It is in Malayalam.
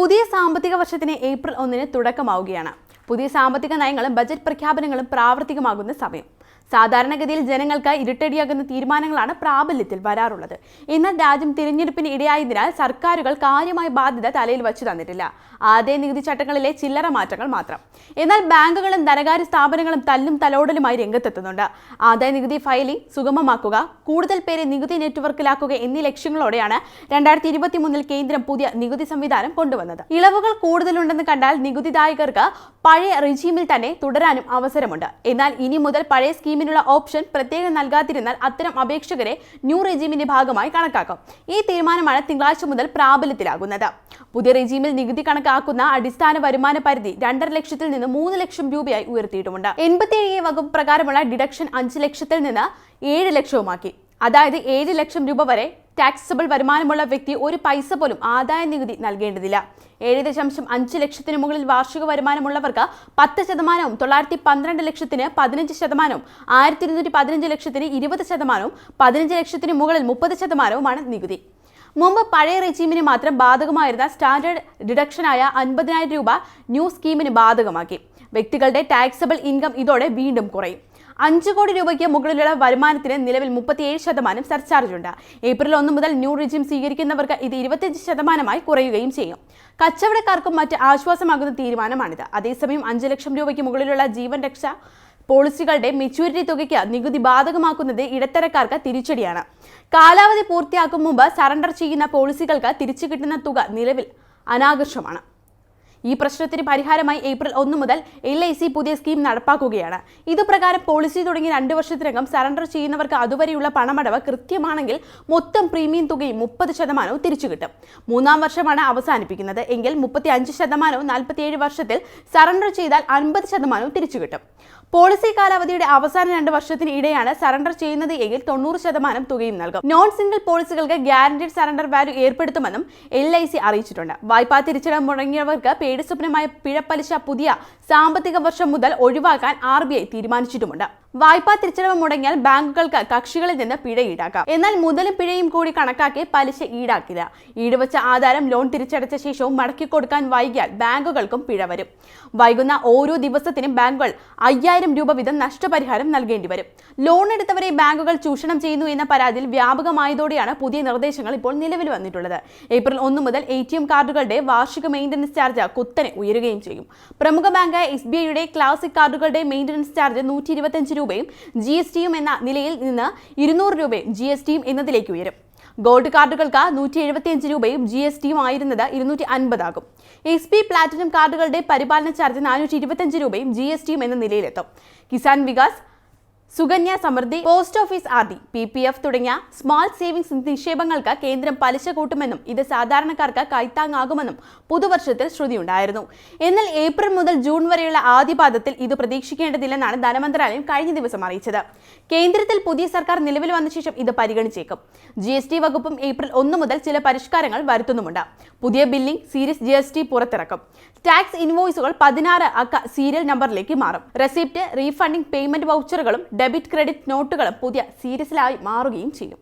പുതിയ സാമ്പത്തിക വർഷത്തിന് ഏപ്രിൽ ഒന്നിന് തുടക്കമാവുകയാണ്. പുതിയ സാമ്പത്തിക നയങ്ങളും ബജറ്റ് പ്രഖ്യാപനങ്ങളും പ്രാവർത്തികമാകുന്ന സമയം. സാധാരണഗതിയിൽ ജനങ്ങൾക്ക് ഇരുട്ടടിയാകുന്ന തീരുമാനങ്ങളാണ് പ്രാബല്യത്തിൽ വരാറുള്ളത്. എന്നാൽ രാജ്യം തിരഞ്ഞെടുപ്പിന് ഇടയായതിനാൽ സർക്കാരുകൾ കാര്യമായ ബാധ്യത തലയിൽ വച്ചു തന്നിട്ടില്ല. ആദായ നികുതി ചട്ടങ്ങളിലെ ചില്ലറ മാറ്റങ്ങൾ മാത്രം. എന്നാൽ ബാങ്കുകളും ധനകാര്യ സ്ഥാപനങ്ങളും തല്ലും തലോടലുമായി രംഗത്തെത്തുന്നുണ്ട്. ആദായ നികുതി ഫയലിംഗ് സുഗമമാക്കുക കൂടുതൽ പേരെ നികുതി നെറ്റ്വർക്കിലാക്കുക എന്നീ ലക്ഷ്യങ്ങളോടെയാണ് രണ്ടായിരത്തി ഇരുപത്തി മൂന്നിൽ കേന്ദ്രം പുതിയ നികുതി സംവിധാനം കൊണ്ടുവന്നത്. ഇളവുകൾ കൂടുതലുണ്ടെന്ന് കണ്ടാൽ നികുതിദായകർക്ക് പഴയ റിജീമിൽ തന്നെ തുടരാനും അവസരമുണ്ട്. എന്നാൽ ഇനി മുതൽ പഴയ സ്കീമിനുള്ള ഓപ്ഷൻ പ്രത്യേകം നൽകാതിരുന്നാൽ അത്തരം അപേക്ഷകരെ ന്യൂ റെജീമിന്റെ ഭാഗമായി കണക്കാക്കും. ഈ തീരുമാനമാണ് തിങ്കളാഴ്ച മുതൽ പ്രാബല്യത്തിലാകുന്നത്. പുതിയ റെജീമിൽ നികുതി കണക്കാക്കുന്ന അടിസ്ഥാന വരുമാന പരിധി രണ്ടര ലക്ഷത്തിൽ നിന്ന് മൂന്ന് ലക്ഷം രൂപയായി ഉയർത്തിയിട്ടുമുണ്ട്. എൺപത്തിയേഴ് വകുപ്പ് പ്രകാരമുള്ള ഡിഡക്ഷൻ അഞ്ച് ലക്ഷത്തിൽ നിന്ന് ഏഴ് ലക്ഷവുമാക്കി. അതായത് ഏഴ് ലക്ഷം രൂപ വരെ ടാക്സബിൾ വരുമാനമുള്ള വ്യക്തി ഒരു പൈസ പോലും ആദായ നികുതി നൽകേണ്ടതില്ല. ഏഴ് ദശാംശം അഞ്ച് ലക്ഷത്തിന് മുകളിൽ വാർഷിക വരുമാനമുള്ളവർക്ക് പത്ത് ശതമാനവും തൊള്ളായിരത്തി പന്ത്രണ്ട് ലക്ഷത്തിന് പതിനഞ്ച് ശതമാനവും ആയിരത്തി ഇരുന്നൂറ്റി പതിനഞ്ച് ലക്ഷത്തിന് ഇരുപത് ശതമാനവും പതിനഞ്ച് ലക്ഷത്തിന് മുകളിൽ മുപ്പത് ശതമാനവുമാണ് നികുതി. മുമ്പ് പഴയ റെജീമിന് മാത്രം ബാധകമായിരുന്ന സ്റ്റാൻഡേർഡ് ഡിഡക്ഷനായ അൻപതിനായിരം രൂപ ന്യൂ സ്കീമിന് ബാധകമാക്കി. വ്യക്തികളുടെ ടാക്സബിൾ ഇൻകം ഇതോടെ വീണ്ടും കുറയും. അഞ്ച് കോടി രൂപയ്ക്ക് മുകളിലുള്ള വരുമാനത്തിന് നിലവിൽ മുപ്പത്തിയേഴ് ശതമാനം സർചാർജ് ഉണ്ട് ഏപ്രിൽ ഒന്ന് മുതൽ ന്യൂ റിജിം സ്വീകരിക്കുന്നവർക്ക് ഇത് ഇരുപത്തിയഞ്ച് ശതമാനമായി കുറയുകയും ചെയ്യും. കച്ചവടക്കാർക്കും മറ്റ് ആശ്വാസമാകുന്ന തീരുമാനമാണിത്. അതേസമയം അഞ്ച് ലക്ഷം രൂപയ്ക്ക് മുകളിലുള്ള ജീവൻ രക്ഷ പോളിസികളുടെ മെച്യൂരിറ്റി തുകയ്ക്ക് നികുതി ബാധകമാക്കുന്നത് ഇടത്തരക്കാർക്ക് തിരിച്ചടിയാണ്. കാലാവധി പൂർത്തിയാക്കും മുമ്പ് സറണ്ടർ ചെയ്യുന്ന പോളിസികൾക്ക് തിരിച്ചു കിട്ടുന്ന തുക നിലവിൽ അനാകർഷമാണ്. ഈ പ്രശ്നത്തിന് പരിഹാരമായി ഏപ്രിൽ ഒന്ന് മുതൽ എൽ ഐ സി പുതിയ സ്കീം നടപ്പാക്കുകയാണ്. ഇതുപ്രകാരം പോളിസി തുടങ്ങി രണ്ട് വർഷത്തിനകം സറണ്ടർ ചെയ്യുന്നവർക്ക് അതുവരെയുള്ള പണമടവ് കൃത്യമാണെങ്കിൽ മൊത്തം പ്രീമിയം തുകയും മുപ്പത് ശതമാനവും തിരിച്ചു കിട്ടും. മൂന്നാം വർഷമാണ് അവസാനിപ്പിക്കുന്നത്. എങ്കിൽ മുപ്പത്തി അഞ്ച് ശതമാനവും നാൽപ്പത്തിയേഴ് വർഷത്തിൽ സറണ്ടർ ചെയ്താൽ അൻപത് ശതമാനവും തിരിച്ചു കിട്ടും. പോളിസി കാലാവധിയുടെ അവസാന രണ്ട് വർഷത്തിന് ഇടെയാണ് സറണ്ടർ ചെയ്യുന്നത് എങ്കിൽ തൊണ്ണൂറ് ശതമാനം തുകയും നൽകും. നോൺ സിംഗിൾ പോളിസികൾക്ക് ഗ്യാരണ്ടീഡ് സറണ്ടർ വാല്യൂ ഏർപ്പെടുത്തുമെന്നും എൽ ഐ സി അറിയിച്ചിട്ടുണ്ട്. വായ്പാ തിരിച്ചടവ് മുടങ്ങിയവർക്ക് പേടി സ്വപ്നമായ പിഴപ്പലിശ പുതിയ സാമ്പത്തിക വർഷം മുതൽ ഒഴിവാക്കാൻ ആർ തീരുമാനിച്ചിട്ടുമുണ്ട്. വായ്പാ തിരിച്ചടവ് മുടങ്ങിയാൽ ബാങ്കുകൾക്ക് കക്ഷികളിൽ നിന്ന് പിഴ ഈടാക്കാം. എന്നാൽ മുതലും പിഴയും കൂടി കണക്കാക്കി പലിശ ഈടാക്കില്ല. ഈടുവച്ച ആധാരം ലോൺ തിരിച്ചടച്ച ശേഷവും മടക്കി കൊടുക്കാൻ വൈകിയാൽ ബാങ്കുകൾക്കും പിഴ വരും. വൈകുന്ന ഓരോ ദിവസത്തിനും ബാങ്കുകൾ അയ്യായിരം രൂപ വീതം നഷ്ടപരിഹാരം നൽകേണ്ടി വരും. ലോൺ എടുത്തവരെ ബാങ്കുകൾ ചൂഷണം ചെയ്യുന്നു എന്ന പരാതിയിൽ വ്യാപകമായതോടെയാണ് പുതിയ നിർദ്ദേശങ്ങൾ ഇപ്പോൾ നിലവിൽ വന്നിട്ടുള്ളത്. ഏപ്രിൽ ഒന്ന് മുതൽ എ കാർഡുകളുടെ വാർഷിക മെയിന്റനൻസ് ചാർജ് കുത്തനെ ഉയരുകയും ചെയ്യും. പ്രമുഖ ബാങ്കായ എസ് ബി ഐയുടെ ക്ലാസിക് കാർഡുകളുടെ മെയിന്റനൻസ് ചാർജ് നൂറ്റി രൂപയും ജി എസ് ടിയും എന്ന നിലയിൽ നിന്ന് ഇരുന്നൂറ് രൂപയും ജി എസ് ടിയും എന്നതിലേക്ക് ഉയരും. ഗോൾഡ് കാർഡുകൾക്ക് നൂറ്റി എഴുപത്തിയഞ്ച് രൂപയും ജി എസ് ടിയും ആയിരുന്നത് ഇരുന്നൂറ്റി അൻപതാകും എസ് പി പ്ലാറ്റിനം കാർഡുകളുടെ പരിപാലന ചാർജ് നാനൂറ്റി ഇരുപത്തിയഞ്ച് രൂപയും ജി എസ് ടിയും എന്ന നിലയിലെത്തും. കിസാൻ വികാസ് സുകന്യ സമൃദ്ധി പോസ്റ്റ് ഓഫീസ് ആദി പി പി എഫ് തുടങ്ങിയ സ്മോൾ സേവിങ്സ് നിക്ഷേപങ്ങൾക്ക് കേന്ദ്രം പലിശ കൂട്ടുമെന്നും ഇത് സാധാരണക്കാർക്ക് കൈത്താങ്ങാകുമെന്നും പുതുവർഷത്തിൽ ശ്രുതിയുണ്ടായിരുന്നു. എന്നാൽ ഏപ്രിൽ മുതൽ ജൂൺ വരെയുള്ള ആദ്യപാദത്തിൽ ഇത് പ്രതീക്ഷിക്കേണ്ടതില്ലെന്നാണ് ധനമന്ത്രാലയം കഴിഞ്ഞ ദിവസം അറിയിച്ചത്. കേന്ദ്രത്തിൽ പുതിയ സർക്കാർ നിലവിൽ വന്ന ശേഷം ഇത് പരിഗണിച്ചേക്കും. ജി എസ് ടി വകുപ്പും ഏപ്രിൽ ഒന്ന് മുതൽ ചില പരിഷ്കാരങ്ങൾ വരുത്തുന്നുമുണ്ട്. പുതിയ billing series G S T പുറത്തിറക്കും. ടാക്സ് ഇൻവോയ്സുകൾ പതിനാറ് അക്ക സീരിയൽ നമ്പറിലേക്ക് മാറും. റെസിപ്റ്റ് റീഫണ്ടിംഗ് പേയ്മെന്റ് വൗച്ചറുകളും ഡെബിറ്റ് ക്രെഡിറ്റ് നോട്ടുകൾ പുതിയ സീരീസിലായി മാറുകയും ചെയ്യും.